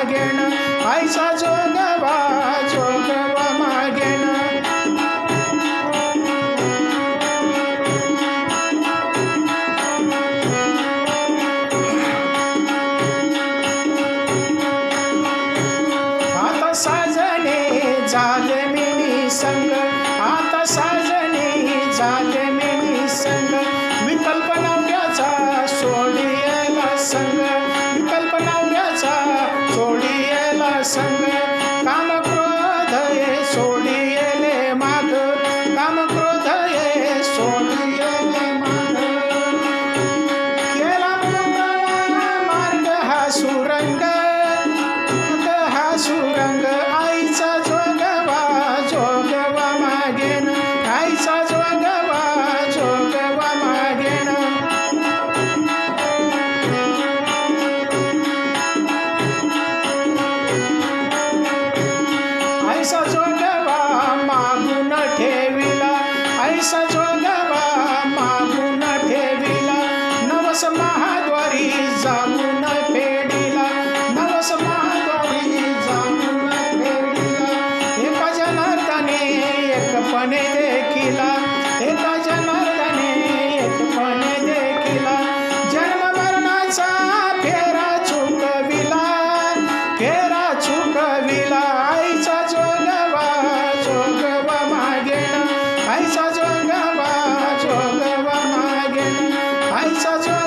मागेण आयसा जोगवा जोगवा मागेण आता साजने झाले मी संग. somewhere. Come on. नवस महाद्वारी जाऊन फेडीला नवस महाद्वारी जाऊन फेडीला एका जनार्दाने एकपणे देखिला एका जनार्दाने एकपणे देखिला. जन्म मरणाचा फेरा चुकविला फेरा चुकविला. आईचा जोगवा जोगवा मागेला आईचा जोगवा जोगवा मागे आईचा जो